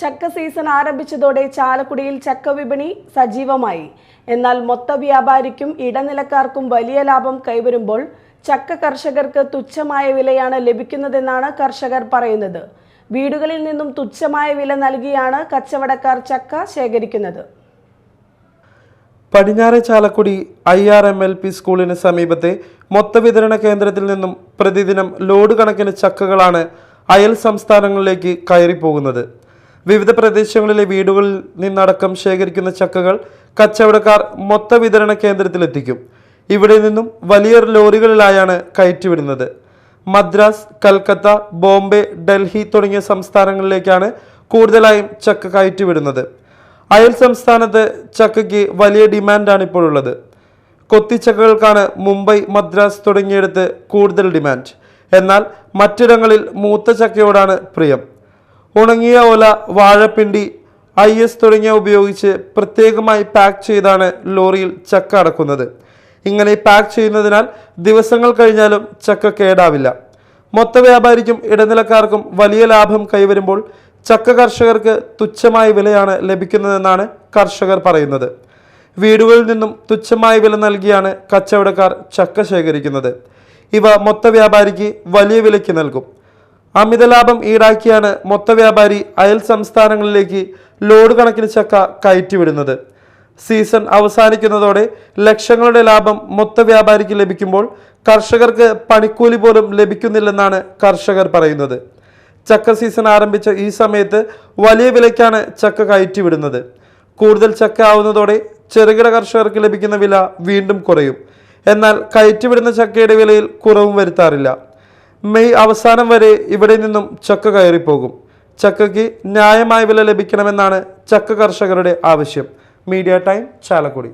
ചക്ക സീസൺ ആരംഭിച്ചതോടെ ചാലക്കുടിയിൽ ചക്ക വിപണി സജീവമായി. എന്നാൽ മൊത്ത വ്യാപാരിക്കും ഇടനിലക്കാർക്കും വലിയ ലാഭം കൈവരുമ്പോൾ ചക്ക കർഷകർക്ക് തുച്ഛമായ വിലയാണ് ലഭിക്കുന്നതെന്നാണ് കർഷകർ പറയുന്നത്. വീടുകളിൽ നിന്നും തുച്ഛമായ വില നൽകിയാണ് കച്ചവടക്കാർ ചക്ക ശേഖരിക്കുന്നത്. പടിഞ്ഞാറെ Chalakudy I R M L P സ്കൂളിന് സമീപത്തെ മൊത്തവിതരണ കേന്ദ്രത്തിൽ നിന്നും പ്രതിദിനം ലോഡ് കണക്കിന് ചക്കകളാണ് അയൽ സംസ്ഥാനങ്ങളിലേക്ക് കയറിപ്പോകുന്നത്. വിവിധ പ്രദേശങ്ങളിലെ വീടുകളിൽ നിന്നടക്കം ശേഖരിക്കുന്ന ചക്കകൾ കച്ചവടക്കാർ മൊത്ത വിതരണ കേന്ദ്രത്തിലെത്തിക്കും. ഇവിടെ നിന്നും വലിയ ലോറികളിലായാണ് കയറ്റിവിടുന്നത്. മദ്രാസ് കൽക്കത്ത ബോംബെ ഡൽഹി തുടങ്ങിയ സംസ്ഥാനങ്ങളിലേക്കാണ് കൂടുതലായും ചക്ക കയറ്റിവിടുന്നത്. അയൽ സംസ്ഥാനത്ത് ചക്കയ്ക്ക് വലിയ ഡിമാൻഡാണ് ഇപ്പോഴുള്ളത്. കൊത്തിച്ചക്കകൾക്കാണ് മുംബൈ മദ്രാസ് തുടങ്ങിയിടത്ത് കൂടുതൽ ഡിമാൻഡ്. എന്നാൽ മറ്റിടങ്ങളിൽ മൂത്ത ചക്കയോടാണ് പ്രിയം. ഉണങ്ങിയ ഓല വാഴപ്പിണ്ടി ഐ എസ് തുടങ്ങിയ ഉപയോഗിച്ച് പ്രത്യേകമായി പാക്ക് ചെയ്താണ് ലോറിയിൽ ചക്ക അടക്കുന്നത്. ഇങ്ങനെ പാക്ക് ചെയ്യുന്നതിനാൽ ദിവസങ്ങൾ കഴിഞ്ഞാലും ചക്ക കേടാവില്ല. മൊത്ത വ്യാപാരിക്കും ഇടനിലക്കാർക്കും വലിയ ലാഭം കൈവരുമ്പോൾ ചക്ക കർഷകർക്ക് തുച്ഛമായ വിലയാണ് ലഭിക്കുന്നതെന്നാണ് കർഷകർ പറയുന്നത്. വീടുകളിൽ നിന്നും തുച്ഛമായ വില നൽകിയാണ് കച്ചവടക്കാർ ചക്ക ശേഖരിക്കുന്നത്. ഇവ മൊത്ത വ്യാപാരിക്ക് വലിയ വിലയ്ക്ക് നൽകും. അമിത ലാഭം ഈടാക്കിയാണ് മൊത്തവ്യാപാരി അയൽ സംസ്ഥാനങ്ങളിലേക്ക് ലോഡ് കണക്കിന് ചക്ക കയറ്റിവിടുന്നത്. സീസൺ അവസാനിക്കുന്നതോടെ ലക്ഷങ്ങളുടെ ലാഭം മൊത്തവ്യാപാരിക്ക് ലഭിക്കുമ്പോൾ കർഷകർക്ക് പണിക്കൂലി പോലും ലഭിക്കുന്നില്ലെന്നാണ് കർഷകർ പറയുന്നത്. ചക്ക സീസൺ ആരംഭിച്ച ഈ സമയത്ത് വലിയ വിലയ്ക്കാണ് ചക്ക കയറ്റിവിടുന്നത്. കൂടുതൽ ചക്ക ആവുന്നതോടെ ചെറുകിട കർഷകർക്ക് ലഭിക്കുന്ന വില വീണ്ടും കുറയും. എന്നാൽ കയറ്റിവിടുന്ന ചക്കയുടെ വിലയിൽ കുറവും വരുത്താറില്ല. മെയ് അവസാനം വരെ ഇവിടെ നിന്നും ചക്ക കയറിപ്പോകും. ചക്കയ്ക്ക് ന്യായമായ വില ലഭിക്കണമെന്നാണ് ചക്ക കർഷകരുടെ ആവശ്യം. Media time Chalakudy.